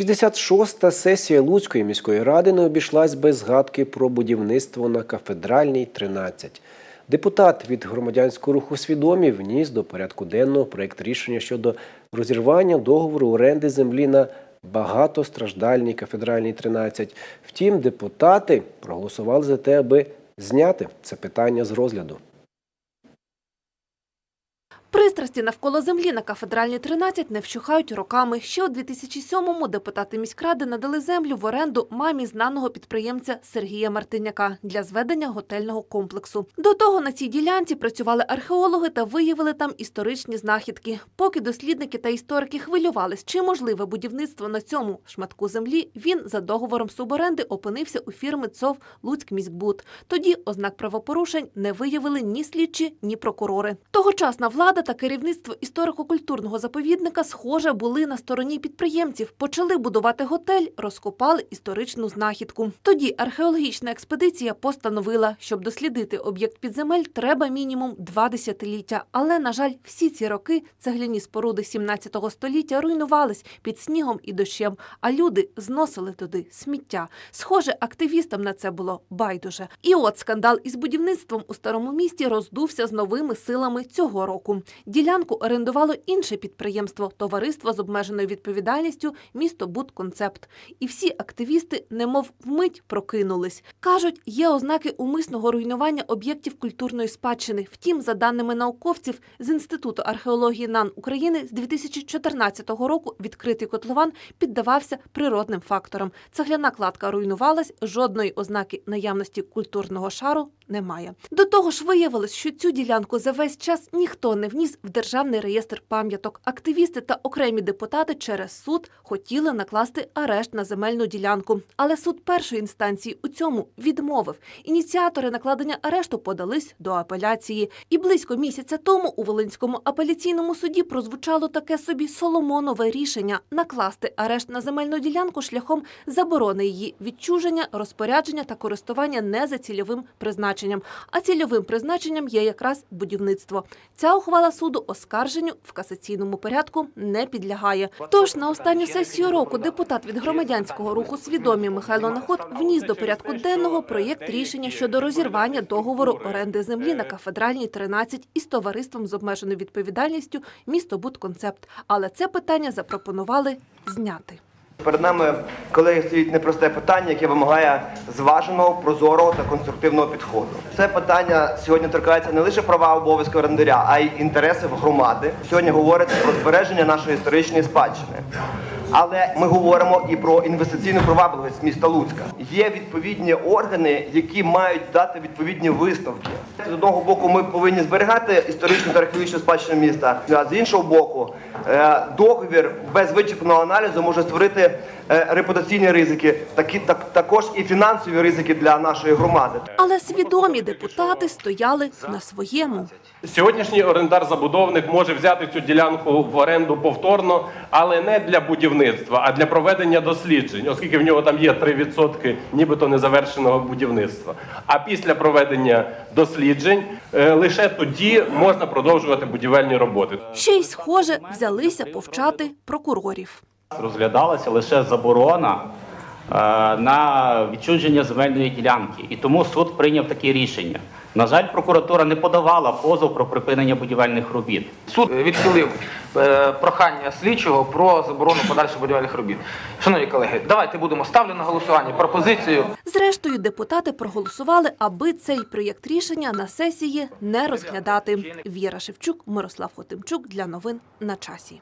66-та сесія Луцької міської ради не обійшлась без згадки про будівництво на кафедральній 13. Депутат від громадянського руху свідомі вніс до порядку денного проєкт рішення щодо розірвання договору оренди землі на багатостраждальній кафедральній 13. Втім, депутати проголосували за те, аби зняти це питання з розгляду. Пристрасті навколо землі на кафедральній 13 не вщухають роками. Ще у 2007-му депутати міськради надали землю в оренду мамі знаного підприємця Сергія Мартиняка для зведення готельного комплексу. До того на цій ділянці працювали археологи та виявили там історичні знахідки. Поки дослідники та історики хвилювались, чи можливе будівництво на цьому шматку землі, він за договором суборенди опинився у фірми ЦОВ «Луцькміськбуд». Тоді ознак правопорушень не виявили ні слідчі, ні прокурори. Тогочасна влада та керівництво історико-культурного заповідника, схоже, були на стороні підприємців. Почали будувати готель, розкопали історичну знахідку. Тоді археологічна експедиція постановила, щоб дослідити об'єкт підземель, треба мінімум два десятиліття. Але, на жаль, всі ці роки цегляні споруди 17 століття руйнувались під снігом і дощем, а люди зносили туди сміття. Схоже, активістам на це було байдуже. І от скандал із будівництвом у старому місті роздувся з новими силами цього року. Ділянку орендувало інше підприємство товариство з обмеженою відповідальністю місто Будконцепт. І всі активісти, немов вмить прокинулись. кажуть, є ознаки умисного руйнування об'єктів культурної спадщини. Втім, за даними науковців з інституту археології НАН України, з 2014 року відкритий котлован піддавався природним факторам. Цегляна кладка руйнувалась, жодної ознаки наявності культурного шару немає. До того ж, виявилось, що цю ділянку за весь час ніхто не вніс в державний реєстр пам'яток. Активісти та окремі депутати через суд хотіли накласти арешт на земельну ділянку, але суд першої інстанції у цьому відмовив. Ініціатори накладення арешту подались до апеляції. І близько місяця тому у Волинському апеляційному суді прозвучало таке собі соломонове рішення накласти арешт на земельну ділянку шляхом заборони її відчуження, розпорядження та користування не за цільовим призначенням. А цільовим призначенням є якраз будівництво. Ця ухвала суду оскарженню в касаційному порядку не підлягає. Тож на останню сесію року депутат від громадянського руху свідомі Михайло Наход вніс до порядку денного проєкт рішення щодо розірвання договору оренди землі на кафедральній 13 із товариством з обмеженою відповідальністю місто Будконцепт. Але це питання запропонували зняти. Перед нами, колеги, стоїть непросте питання, яке вимагає зваженого, прозорого та конструктивного підходу. Це питання сьогодні торкається не лише права обов'язки орендаря, а й інтересів громади. Сьогодні говориться про збереження нашої історичної спадщини. Але ми говоримо і про інвестиційну привабливість міста Луцька. Є відповідні органи, які мають дати відповідні висновки. З одного боку, ми повинні зберігати історичну та археологічну спадщину міста, а з іншого боку, е, договір без вичерпного аналізу може створити е, репутаційні ризики, такі так також і фінансові ризики для нашої громади. Але свідомі депутати стояли на своєму. Сьогоднішній орендар-забудовник може взяти цю ділянку в оренду повторно, але не для будівництва, а для проведення досліджень, оскільки в нього там є 3% нібито незавершеного будівництва. А після проведення досліджень е, лише тоді можна продовжувати будівельні роботи. Ще й схоже взялися повчати прокурорів. розглядалася лише заборона на відчуження земельної ділянки, і тому суд прийняв таке рішення. На жаль, прокуратура не подавала позов про припинення будівельних робіт. Суд відхилив е, прохання слідчого про заборону подальших будівельних робіт. Шановні колеги, давайте будемо ставлю на голосування пропозицію Зрештою, депутати проголосували, аби цей проєкт рішення на сесії не розглядати. Віра Шевчук, Мирослав Хотимчук для новин на часі.